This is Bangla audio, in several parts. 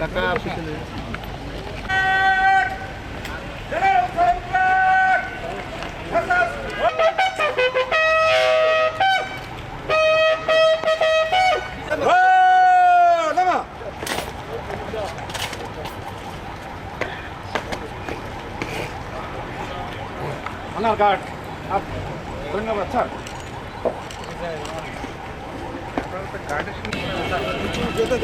টাকা পিছনে আনার কার্ড ধন্যবাদ স্যার সংস্কৃতি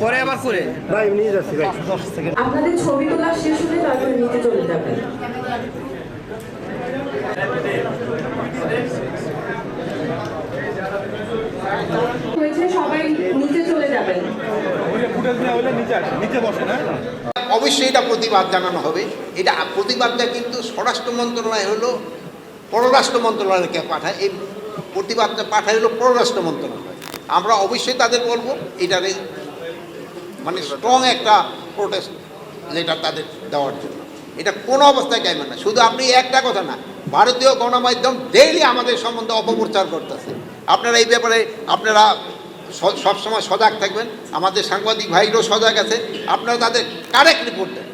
পরে আবার করে ভাই নিয়ে যাচ্ছি আপনাদের ছবি তোলা শেষ হলে তারপরে নিচে চলে যাবেন হয়েছে সবাই নিচে চলে যাবেন ফুটেজ নেওয়া হলে নিচে আসে নিচে বসে না অবশ্যই এটা প্রতিবাদ জানানো হবে। এটা প্রতিবাদটা কিন্তু স্বরাষ্ট্র মন্ত্রণালয় হলো, পররাষ্ট্র মন্ত্রণালয়কে পাঠায়। এই প্রতিবাদটা পাঠায় হলো পররাষ্ট্র মন্ত্রণালয়। আমরা অবশ্যই তাদের বলব, এটারে মানে স্ট্রং একটা প্রোটেস্ট লেটার তাদের দেওয়ার জন্য। এটা কোনো অবস্থায় চাইবেন না। শুধু আপনি একটা কথা না, ভারতীয় গণমাধ্যম ডেইলি আমাদের সম্বন্ধে অপপ্রচার করতেছে। আপনারা এই ব্যাপারে, আপনারা সবসময় সজাগ থাকবেন। আমাদের সাংবাদিক ভাইরাও সজাগ আছে। আপনারা তাদের কারেক্ট রিপোর্ট দেন।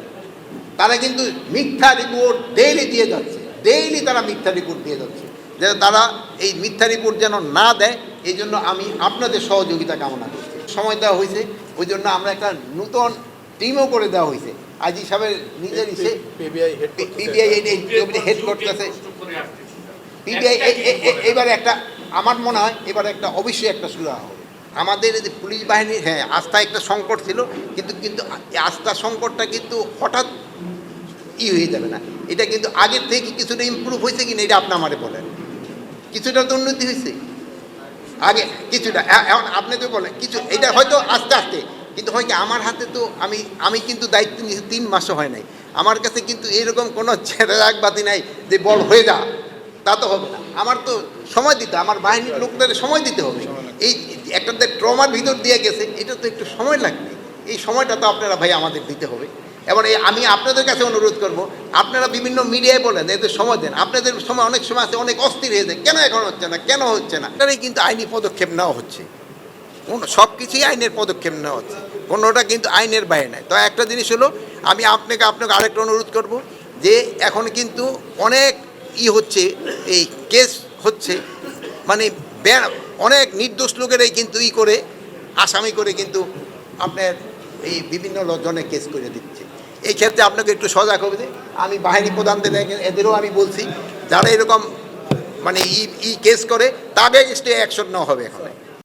তারা কিন্তু মিথ্যা রিপোর্ট ডেইলি দিয়ে যাচ্ছে। ডেইলি তারা মিথ্যা রিপোর্ট দিয়ে যাচ্ছে। যে তারা এই মিথ্যা রিপোর্ট যেন না দেয় এই জন্য আমি আপনাদের সহযোগিতা কামনা করছি। সময় দেওয়া হয়েছে ওই জন্য আমরা একটা নূতন টিমও করে দেওয়া হয়েছে। আজি সাহেবের নিজের ইসে পিবিআই হেড করতেছে। পিবিআই এবারে একটা আমার মনে হয় এবারে একটা অবশ্যই একটা শুরু হবে। আমাদের যে পুলিশ বাহিনীর হ্যাঁ আস্থা একটা সংকট ছিল, কিন্তু কিন্তু আস্থা সংকটটা কিন্তু হঠাৎ ই হয়ে যাবে না। এটা কিন্তু আগের থেকে কিছুটা ইমপ্রুভ হয়েছে কিনা এটা আপনি আমারে বলেন। কিছুটা তো উন্নতি হয়েছে। আগে কিছুটা এখন আপনি তো বলেন, কিছু, এটা হয়তো আস্তে আস্তে, কিন্তু হয় কি, আমার হাতে তো আমি আমি কিন্তু দায়িত্ব নিয়েছি তিন মাসও হয় নাই। আমার কাছে কিন্তু এরকম কোনো ছেড়ে বাতি নাই যে বল হয়ে যা, তা তো হবে না। আমার তো সময় দিতে আমার বাহিনীর লোকদের সময় দিতে হবে। এই একটা ট্রমার ভিতর দিয়ে গেছে, এটা তো একটু সময় লাগবে। এই সময়টা তো আপনারা ভাই আমাদের দিতে হবে। এবার এই আমি আপনাদের কাছে অনুরোধ করব, আপনারা বিভিন্ন মিডিয়ায় বলেন, এদের সময় দেন। আপনাদের সময় অনেক সময় আছে, অনেক অস্থির হয়ে যায়। কেন এখন হচ্ছে না? কেন হচ্ছে না? এটারই কিন্তু আইনি পদক্ষেপ নেওয়া হচ্ছে। কোন সব কিছুই আইনের পদক্ষেপ নেওয়া হচ্ছে। কোনোটা কিন্তু আইনের বাইরে নাই। তো একটা জিনিস হলো, আমি আপনাকে আপনাকে আরেকটা অনুরোধ করব যে এখন কিন্তু অনেক ই হচ্ছে, এই কেস হচ্ছে মানে অনেক নির্দোষ লোকেরাই কিন্তু ই করে, আসামি করে কিন্তু আপনার এই বিভিন্ন জনে কেস করে দিচ্ছে। এই ক্ষেত্রে আপনাকে একটু সজাগ হবে আমি বাহিনী প্রধানদের এদেরও আমি বলছি, যারা এরকম মানে ই ই কেস করে, তাদের স্টে অ্যাকশন হবে এখন।